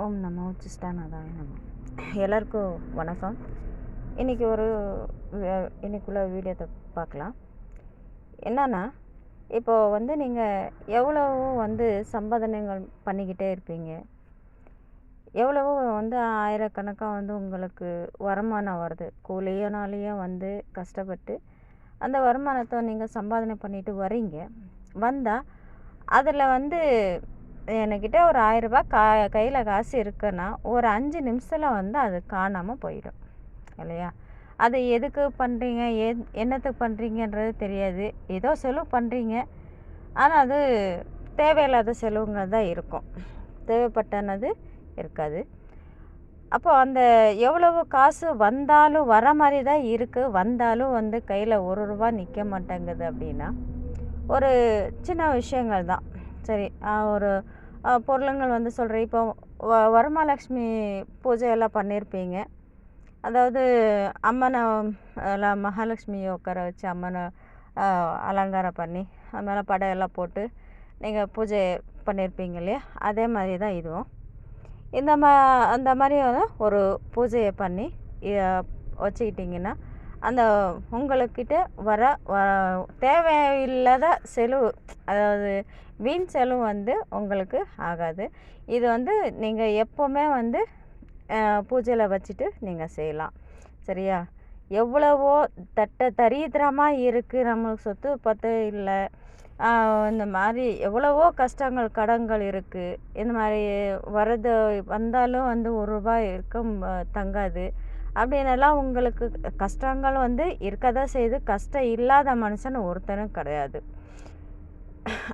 ஓம் நமோ உச்சிஷ்டானதாய நமோ. எல்லாருக்கும் வணக்கம். இன்றைக்கி ஒரு இன்றைக்குள்ள வீடியோத்தை பார்க்கலாம் என்னன்னா இப்போது வந்து நீங்கள் எவ்வளவோ வந்து சம்பாதனைகள் பண்ணிக்கிட்டே இருப்பீங்க. எவ்வளவோ வந்து ஆயிரக்கணக்காக வந்து உங்களுக்கு வருமானம் வருது. கூலியனாலேயும் வந்து கஷ்டப்பட்டு அந்த வருமானத்தை நீங்கள் சம்பாதனை பண்ணிட்டு வரீங்க. வந்தால் அதில் வந்து என்கிட்ட ஒரு ஆயிரரூபா கா கையில் காசு இருக்குன்னா ஒரு அஞ்சு நிமிஷத்தில் வந்து அது காணாமல் போயிடும். இல்லையா? அது எதுக்கு பண்ணுறீங்க ஏ என்னத்துக்கு பண்ணுறீங்கன்றது தெரியாது. ஏதோ செலவு பண்ணுறீங்க ஆனால் அது தேவையில்லாத செலவுங்க தான் இருக்கும். தேவைப்பட்டனது இருக்காது. அப்போ அந்த எவ்வளவு காசு வந்தாலும் வர மாதிரி தான் இருக்குது வந்தாலும் வந்து கையில் ஒரு ரூபா நிற்க மாட்டேங்குது அப்படின்னா ஒரு சின்ன விஷயங்கள் தான். சரி ஒரு பொருளுங்கள் வந்து சொல்கிறேன் இப்போ வ வரமகாலட்சுமி பூஜை எல்லாம் பண்ணியிருப்பீங்க அதாவது அம்மனை எல்லாம் மகாலட்சுமியை உட்கார வச்சு அம்மனை அலங்காரம் பண்ணி அது மேலே படையெல்லாம் போட்டு நீங்கள் பூஜை பண்ணியிருப்பீங்க இல்லையா? அதே மாதிரி தான் இதுவும். இந்த மா அந்த மாதிரி ஒரு பூஜையை பண்ணி வச்சுக்கிட்டிங்கன்னா அந்த உங்களுக்கிட்ட வர வ தேவையில்லாத செலவு அதாவது வீண் செலவு வந்து உங்களுக்கு ஆகாது. இது வந்து நீங்கள் எப்போவுமே வந்து பூஜையில் வச்சுட்டு நீங்கள் செய்யலாம். சரியா? எவ்வளவோ தட்ட தரித்திரமாக இருக்குது நம்மளுக்கு சொத்து பத்து இல்லை. இந்த மாதிரி எவ்வளவோ கஷ்டங்கள் கடன்கள் இருக்குது இந்த மாதிரி வரது வந்தாலும் வந்து ஒரு ரூபாய் இருக்க தங்காது. அப்படின்னெல்லாம் உங்களுக்கு கஷ்டங்கள் வந்து இருக்க தான் செய்யுது கஷ்டம் இல்லாத மனுஷன் ஒருத்தனும் கிடையாது.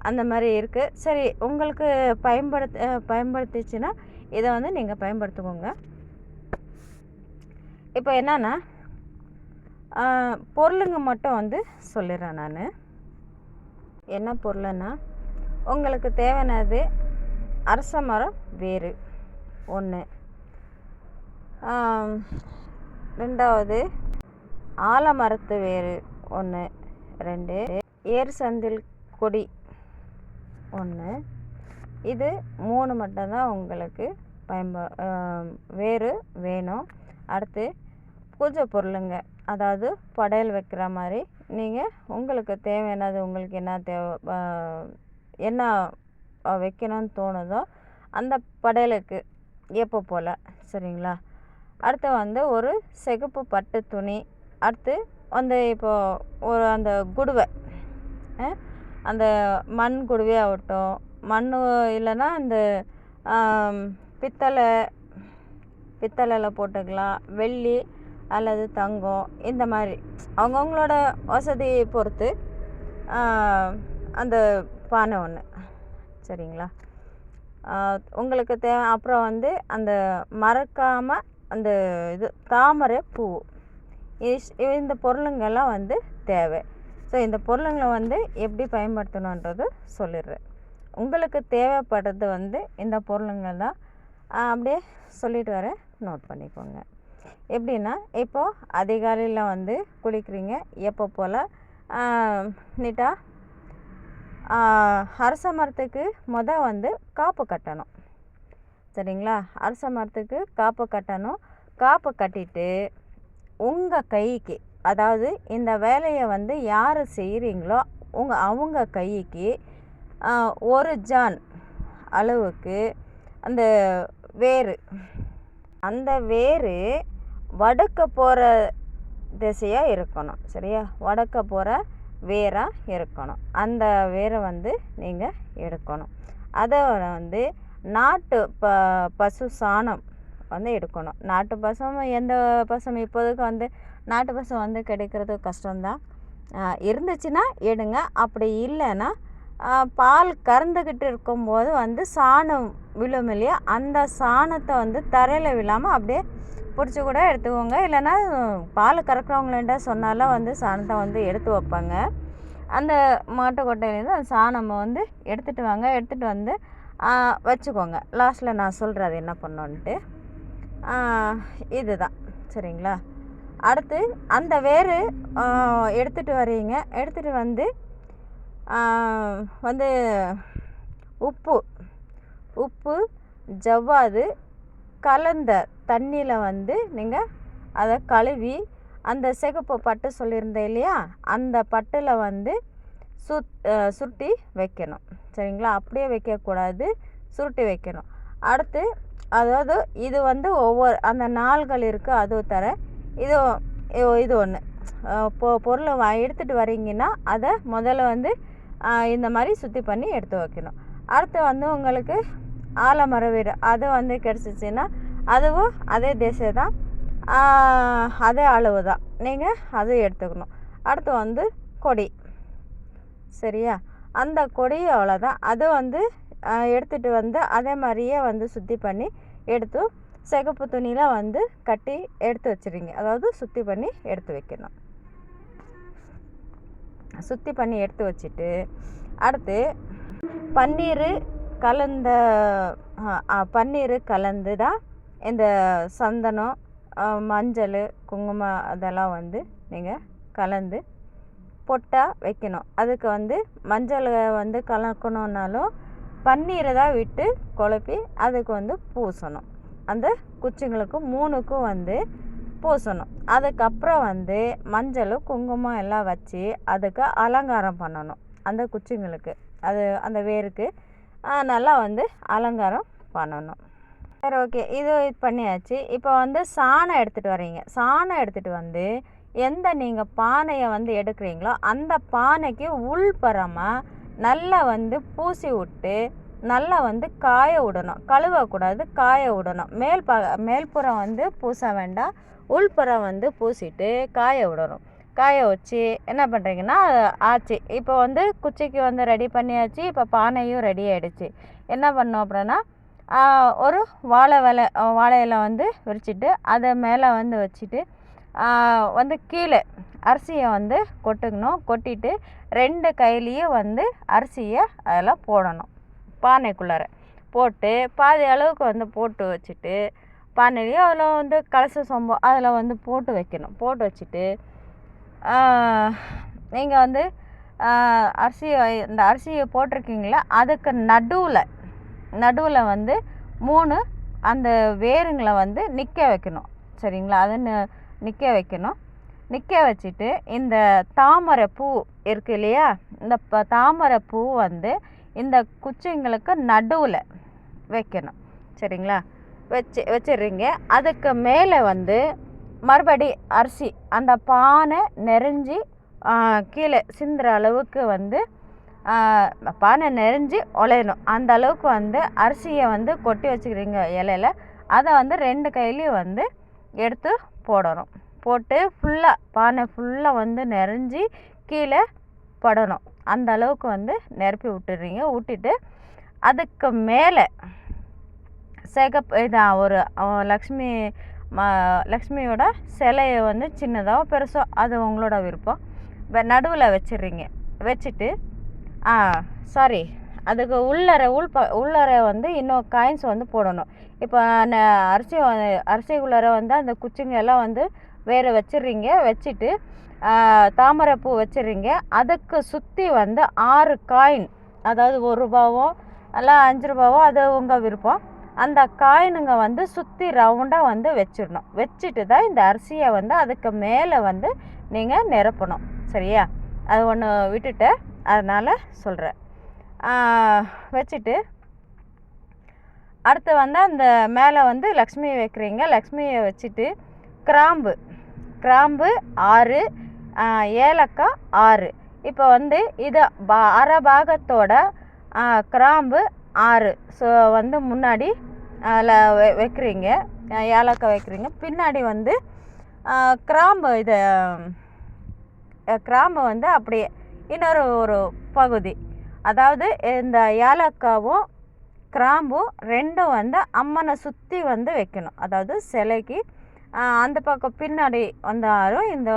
அந்த மாதிரி இருக்குது சரி உங்களுக்கு பயன்படுத்த பயன்படுத்திச்சுன்னா இதை வந்து நீங்கள் பயன்படுத்துக்கோங்க. இப்போ என்னன்னா பொருளுங்க மட்டும் வந்து சொல்லிடுறேன் நான். என்ன பொருள்னா உங்களுக்கு தேவையானது அரச மரம் வேறு. ஒன்று ரெண்டாவது ஆலமரத்து வேறு ஒன்று ரெண்டு ஏர் சந்தில் கொடி ஒன்று இது மூணு மட்டும்தான் உங்களுக்கு பயன்ப வேறு வேணும். அடுத்து பூஜை பொருளுங்க. அதாவது படையல் வைக்கிற மாதிரி. நீங்கள் உங்களுக்கு தேவையானது உங்களுக்கு என்ன தேவை என்ன வைக்கணும்னு தோணுதோ அந்த படையலுக்கு எப்போ போல். சரிங்களா? அடுத்து வந்து ஒரு சிகப்பு பட்டு துணி. அடுத்து வந்து இப்போது ஒரு அந்த குடுவை. அந்த மண் குடுவையாகட்டும் மண் இல்லைன்னா அந்த பித்தளை பித்தளையில் போட்டுக்கலாம். வெள்ளி அல்லது தங்கம் இந்த மாதிரி. அவங்கவுங்களோட வசதியை பொறுத்து அந்த பானை ஒன்று சரிங்களா? உங்களுக்கு தேவை அப்புறம் வந்து அந்த மறக்காமல் அந்த இது தாமரை பூ. இஸ்- இந்த பொருளுங்கெல்லாம் வந்து தேவை. ஸோ இந்த பொருளுங்களை வந்து எப்படி பயன்படுத்தணுன்றது சொல்லிடுறேன். உங்களுக்கு தேவைப்படுறது வந்து இந்த பொருளுங்கள் தான். அப்படியே சொல்லிட்டு வரேன். நோட் பண்ணிக்கோங்க. எப்படின்னா இப்போது அதிகாலையில் வந்து குளிக்கிறீங்க. எப்போ போல்? நீட்டாக அரச மரத்துக்கு முத வந்து காப்பு கட்டணும். சரிங்களா? அரச மரத்துக்கு காப்பு கட்டணும். காப்பு கட்டிட்டு உங்கள் கைக்கு அதாவது இந்த வேலையை வந்து யார் செய்கிறீங்களோ உங்கள் அவங்க கைக்கு ஒரு ஜான் அளவுக்கு அந்த வேர். அந்த வேர் வடக்க போகிற திசையாக இருக்கணும். சரியா? வடக்க போகிற வேராக இருக்கணும். அந்த வேரை வந்து நீங்கள் எடுக்கணும். அதை வந்து நாட்டு ப பசு சாணம் வந்து எடுக்கணும். நாட்டு பசும் எந்த பசும் இப்போதைக்கு வந்து நாட்டு பசு வந்து கிடைக்கிறது கஷ்டம்தான். இருந்துச்சுன்னா எடுங்க. அப்படி இல்லைன்னா பால் கறந்துக்கிட்டு இருக்கும்போது வந்து சாணம் விழும் இல்லையா? அந்த சாணத்தை வந்து தரையில் விழாமல் அப்படியே பிடிச்சி கூட எடுத்துக்கோங்க. இல்லைன்னா பால் கறக்கிறவங்கள்ட்ட சொன்னாலும் வந்து சாணத்தை வந்து எடுத்து வைப்பாங்க. அந்த மாட்டுக்கொட்டையிலேருந்து அந்த சாணம் வந்து எடுத்துகிட்டு வாங்க. எடுத்துகிட்டு வந்து வச்சுக்கோங்க. லாஸ்ட்டில் நான் சொல்கிறேன் அது என்ன பண்ணோன்ட்டு. இதுதான். சரிங்களா? அடுத்து அந்த வேர் எடுத்துகிட்டு வரீங்க எடுத்துகிட்டு வந்து வந்து உப்பு உப்பு ஜவ்வாது கலந்த தண்ணியில் வந்து நீங்கள் அதை கழுவி அந்த சிகப்பு பட்டு சொல்லியிருந்தேன் இல்லையா? அந்த பட்டில் வந்து சுத் சுருட்டி வைக்கணும். சரிங்களா? அப்படியே வைக்கக்கூடாது. சுருட்டி வைக்கணும். அடுத்து அதாவது இது வந்து ஒவ்வொரு அந்த நாள்கள் இருக்குது அது தர. இது இது ஒன்று பொ பொருளை வா எடுத்துகிட்டு வரீங்கன்னா அதை முதல்ல வந்து இந்த மாதிரி சுத்தி பண்ணி எடுத்து வைக்கணும். அடுத்து வந்து உங்களுக்கு ஆலமர வீடு அது வந்து கிடச்சிச்சின்னா அதுவும் அதே திசை தான். அதே அளவு தான். நீங்கள் அது எடுத்துக்கணும். அடுத்து வந்து கொடி. சரியா? அந்த கொடி அவ்வளோதான் அது வந்து எடுத்துகிட்டு வந்து அதே மாதிரியே வந்து சுத்தி பண்ணி எடுத்து சிகப்பு துணியில் வந்து கட்டி எடுத்து வச்சுருங்க அதாவது சுத்தி பண்ணி எடுத்து வைக்கணும். சுத்தி பண்ணி எடுத்து வச்சுட்டு அடுத்து பன்னீர் கலந்த பன்னீர் கலந்து தான் இந்த சந்தனம் மஞ்சள் குங்குமம் அதெல்லாம் வந்து நீங்கள் கலந்து பொட்டாக வைக்கணும். அதுக்கு வந்து மஞ்சள் வந்து கலக்கணுன்னாலும் பன்னீரை தான் விட்டு குழப்பி அதுக்கு வந்து பூசணும். அந்த குச்சிங்களுக்கு மூணுக்கும் வந்து பூசணும். அதுக்கப்புறம் வந்து மஞ்சள் குங்குமம் எல்லாம் வச்சு அதுக்கு அலங்காரம் பண்ணணும். அந்த குச்சிங்களுக்கு. அது அந்த வேருக்கு. நல்லா வந்து அலங்காரம் பண்ணணும். சரி ஓகே. இது இது பண்ணியாச்சு. இப்போ வந்து சாணம் எடுத்துகிட்டு வரீங்க. சாணம் எடுத்துகிட்டு வந்து எந்த நீங்கள் பானையை வந்து எடுக்கிறீங்களோ அந்த பானைக்கு உள்புறமாக நல்லா வந்து பூசி விட்டு நல்லா வந்து காய விடணும். கழுவக்கூடாது காய விடணும். மேல் ப மேல்புறம் வந்து பூச வேண்டாம். உள்புறம் வந்து பூசிட்டு காய விடணும். காய வச்சு என்ன பண்ணுறீங்கன்னா ஆச்சு. இப்போ வந்து குச்சிக்கு வந்து ரெடி பண்ணியாச்சு. இப்போ பானையும் ரெடி ஆகிடுச்சு என்ன பண்ணோம் அப்படின்னா ஒரு வாழை வலை வாழை வந்து விரிச்சிட்டு அதை மேலே வந்து வச்சுட்டு வந்து கீழே அரிசியை வந்து கொட்டுக்கணும். கொட்டிட்டு ரெண்டு கையிலையும் வந்து அரிசியை அதில் போடணும். பானைக்குள்ளார போட்டு பாதி அளவுக்கு வந்து போட்டு வச்சுட்டு பானையிலையும் அதில் வந்து கலச சொம்பு அதில் வந்து போட்டு வைக்கணும். போட்டு வச்சுட்டு நீங்கள் வந்து அரிசியை இந்த அரிசியை போட்டிருக்கீங்களா? அதுக்கு நடுவில் நடுவில் வந்து மூணு அந்த வேருங்களை வந்து நிற்க வைக்கணும். சரிங்களா? அது நிற்க வைக்கணும். நிற்க வச்சுட்டு இந்த தாமரை பூ இருக்கு இல்லையா? இந்த ப தாமரை பூ வந்து இந்த குச்சிங்களுக்கு நடுவில் வைக்கணும். சரிங்களா? வச்சு வச்சிடுறீங்க. அதுக்கு மேலே வந்து மறுபடி அரிசி அந்த பானை நெறிஞ்சி கீழே சிந்துற அளவுக்கு வந்து பானை நெறிஞ்சி உலையணும் அந்த அளவுக்கு வந்து அரிசியை வந்து கொட்டி வச்சுக்கிறீங்க இலையில. அதை வந்து ரெண்டு கையிலையும் வந்து எடுத்து போடணும். போட்டு ஃபுல்லாக பானை ஃபுல்லாக வந்து நிறைஞ்சி கீழே படணும். அந்த அளவுக்கு வந்து நிரப்பி விட்டுறீங்க. விட்டுட்டு அதுக்கு மேலே சிகப்பு இதான் ஒரு லக்ஷ்மி ம லக்ஷ்மியோட சிலையை வந்து சின்னதாக பெருசாக அது உங்களோட விருப்பம். நடுவில் வச்சிடுறீங்க. வச்சுட்டு ஆ சாரி அதுக்கு உள்ளர உள் ப உள்ளர வந்து இன்னும் காயின்ஸ் வந்து போடணும். இப்போ ந அரிசி அரிசிக்குள்ளார வந்து அந்த குச்சிங்க எல்லாம் வந்து வேறு வச்சிடுறீங்க வச்சுட்டு தாமரைப்பூ வச்சிடுறீங்க. அதுக்கு சுற்றி வந்து ஆறு காயின் அதாவது ஒரு ரூபாவோ இல்லை அஞ்சு ரூபாவோ அது உங்கள் விருப்பம். அந்த காயினுங்க வந்து சுற்றி ரவுண்டாக வந்து வச்சிடணும். வச்சுட்டு தான் இந்த அரிசியை வந்து அதுக்கு மேலே வந்து நீங்கள் நிரப்பணும். சரியா? அது ஒன்று விட்டுட்டு அதனால் சொல்கிறேன் வச்சுட்டு அடுத்து வந்து அந்த மேலே வந்து லக்ஷ்மி வைக்கிறீங்க. லக்ஷ்மியை வச்சுட்டு கிராம்பு. கிராம்பு ஆறு ஏலக்காய் ஆறு. இப்போ வந்து இதை பா அரை பாகத்தோட கிராம்பு ஆறு. ஸோ வந்து முன்னாடி அதில் வைக்கிறீங்க. ஏலக்காய் வைக்கிறீங்க. பின்னாடி வந்து கிராம்பு இதை கிராம்பு வந்து அப்படியே இன்னொரு ஒரு பகுதி. அதாவது இந்த ஏலக்காவும் கிராம்பும் ரெண்டும் வந்து அம்மனை சுற்றி வந்து வைக்கணும். அதாவது சிலைக்கு அந்த பக்கம் பின்னாடி வந்து ஆறும் இந்த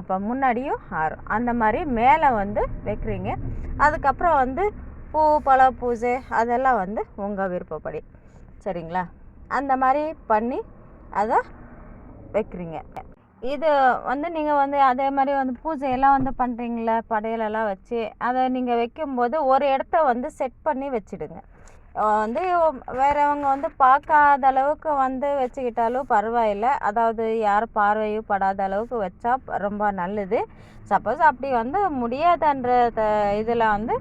இப்போ முன்னாடியும் ஆறும். அந்த மாதிரி மேலே வந்து வைக்கிறீங்க. அதுக்கப்புறம் வந்து பூ பழ பூஜை அதெல்லாம் வந்து உங்கள் விருப்பப்படி. சரிங்களா? அந்த மாதிரி பண்ணி அதை வைக்கிறீங்க. இது வந்து நீங்கள் வந்து அதே மாதிரி வந்து பூஜையெல்லாம் வந்து பண்ணுறீங்கள படையலெல்லாம் வச்சு அதை நீங்கள் வைக்கும்போது ஒரு இடத்த வந்து செட் பண்ணி வச்சுடுங்க. வந்து வேறவங்க வந்து பார்க்காத அளவுக்கு வந்து வச்சுக்கிட்டாலும் பரவாயில்லை. அதாவது யாரும் பார்வையும் படாத அளவுக்கு வச்சா ரொம்ப நல்லது. சப்போஸ் அப்படி வந்து முடியாதுன்ற இதில் வந்து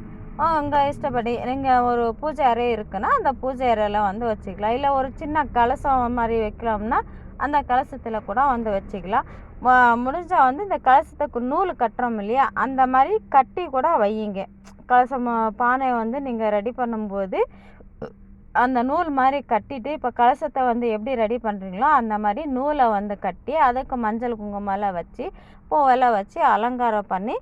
உங்கள் இஷ்டப்படி நீங்கள் ஒரு பூஜை அறை இருக்குன்னா அந்த பூஜை அறையில் வந்து வச்சுக்கலாம். இல்லை ஒரு சின்ன கலசம் மாதிரி வைக்கலாம்னா அந்த கலசத்தில் கூட வந்து வச்சுக்கலாம். முடிஞ்சால் வந்து இந்த கலசத்துக்கு நூல் கட்டுறோம் இல்லையா? அந்த மாதிரி கட்டி கூட வையுங்க. கலசம் பானை வந்து நீங்கள் ரெடி பண்ணும்போது அந்த நூல் மாதிரி கட்டிட்டு இப்போ கலசத்தை வந்து எப்படி ரெடி பண்ணுறீங்களோ அந்த மாதிரி நூலை வந்து கட்டி அதுக்கு மஞ்சள் குங்குமம்லாம் வச்சு பூவெல்லாம் வச்சு அலங்காரம் பண்ணி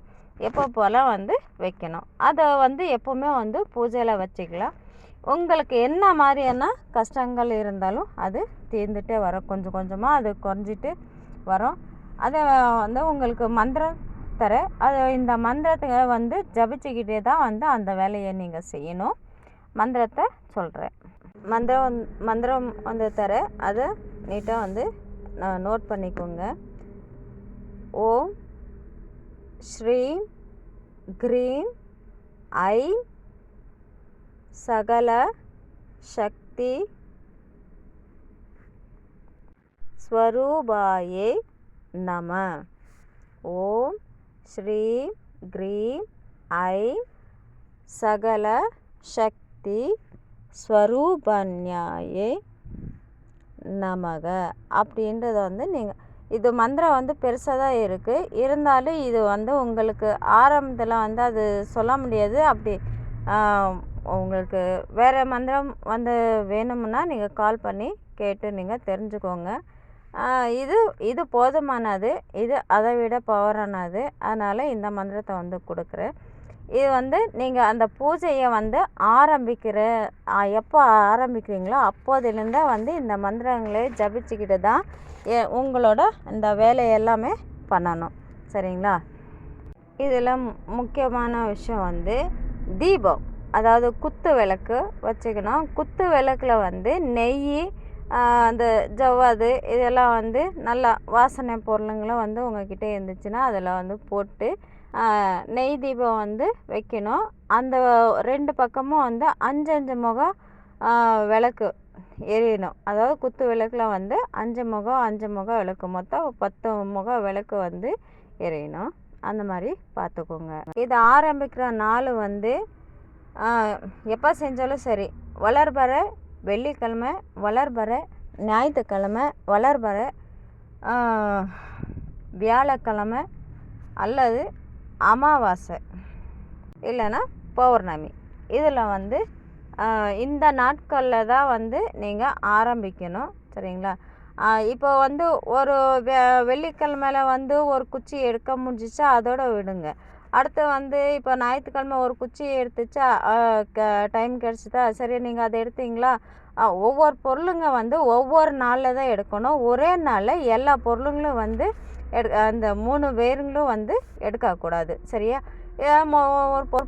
எப்போ போல் வந்து வைக்கணும். அதை வந்து எப்போவுமே வந்து பூஜையில் வச்சுக்கலாம். உங்களுக்கு என்ன மாதிரியான கஷ்டங்கள் இருந்தாலும் அது தீர்ந்துட்டே வரும். கொஞ்சம் கொஞ்சமாக அது குறைஞ்சிட்டு வரும். அதை வந்து உங்களுக்கு மந்திரம் தர அது இந்த மந்திரத்தை வந்து ஜபிச்சுக்கிட்டே தான் வந்து அந்த வேலையை நீங்கள் செய்யணும். மந்திரத்தை சொல்கிறேன் மந்திரம் மந்திரம் வந்து தர அதை நீட்டாக வந்து நான் நோட் பண்ணிக்கோங்க. ஓம் ஸ்ரீம் க்ரீம் ஐ சகல சக்தி ஸ்வரூபாயே நம. ஓம் ஸ்ரீ க்ரீம் ஐ சகல சக்தி ஸ்வரூபன்யாயே நமக. அப்படின்றத வந்து நீங்கள் இது மந்திரம் வந்து பெருசாக தான் இருக்குது இருந்தாலும் இது வந்து உங்களுக்கு ஆரம்பத்தில் வந்து அது சொல்ல முடியாது. அப்படி உங்களுக்கு வேறு மந்திரம் வந்து வேணும்னா நீங்கள் கால் பண்ணி கேட்டு நீங்கள் தெரிஞ்சுக்கோங்க. இது இது போதுமானது. இது அதை விட பவரானது அதனால் இந்த மந்திரத்தை வந்து கொடுக்குறேன். இது வந்து நீங்கள் அந்த பூஜையை வந்து ஆரம்பிக்கிற எப்போ ஆரம்பிக்கிறீங்களோ அப்போதிலேருந்தே வந்து இந்த மந்திரங்களை ஜபிச்சுக்கிட்டு தான் உங்களோட இந்த வேலை எல்லாமே பண்ணணும். சரிங்களா? இதில் முக்கியமான விஷயம் வந்து தீபம். அதாவது குத்து விளக்கு வச்சுக்கணும். குத்து விளக்கில் வந்து நெய் அந்த ஜவ்வாது இதெல்லாம் வந்து நல்லா வாசனை பொருளுங்களும் வந்து உங்கள்கிட்ட இருந்துச்சுன்னா அதில் வந்து போட்டு நெய் தீபம் வந்து வைக்கணும். அந்த ரெண்டு பக்கமும் வந்து அஞ்சு அஞ்சு முகம் விளக்கு எரியணும். அதாவது குத்து விளக்கில் வந்து அஞ்சு முகம் அஞ்சு முகம் விளக்கு. மொத்தம் பத்து முகம் விளக்கு வந்து எரியணும். அந்த மாதிரி பார்த்துக்கோங்க. இது ஆரம்பிக்கிற நாள் வந்து எப்போ செஞ்சாலும் சரி. வளர்பற வெள்ளிக்கிழமை வளர்பற ஞாயிற்றுக்கிழமை வளர்பற வியாழக்கிழமை அல்லது அமாவாசை இல்லைன்னா பௌர்ணமி. இதில் வந்து இந்த நாட்களில் தான் வந்து நீங்கள் ஆரம்பிக்கணும். சரிங்களா? இப்போ வந்து ஒரு வெ வந்து ஒரு குச்சி எடுக்க முடிஞ்சிச்சா அதோட விடுங்க. அடுத்து வந்து இப்போ ஞாயிற்றுக்கிழமை ஒரு குச்சி எடுத்துச்சா க டைம் கிடச்சிதா? சரி நீங்கள் அதை எடுத்தீங்களா? ஒவ்வொரு பொருளுங்க வந்து ஒவ்வொரு நாளில் தான் எடுக்கணும். ஒரே நாளில் எல்லா பொருளுங்களும் வந்து எடு அந்த மூணு பேருங்களும் வந்து எடுக்கக்கூடாது. சரியா? ஒரு பொருள்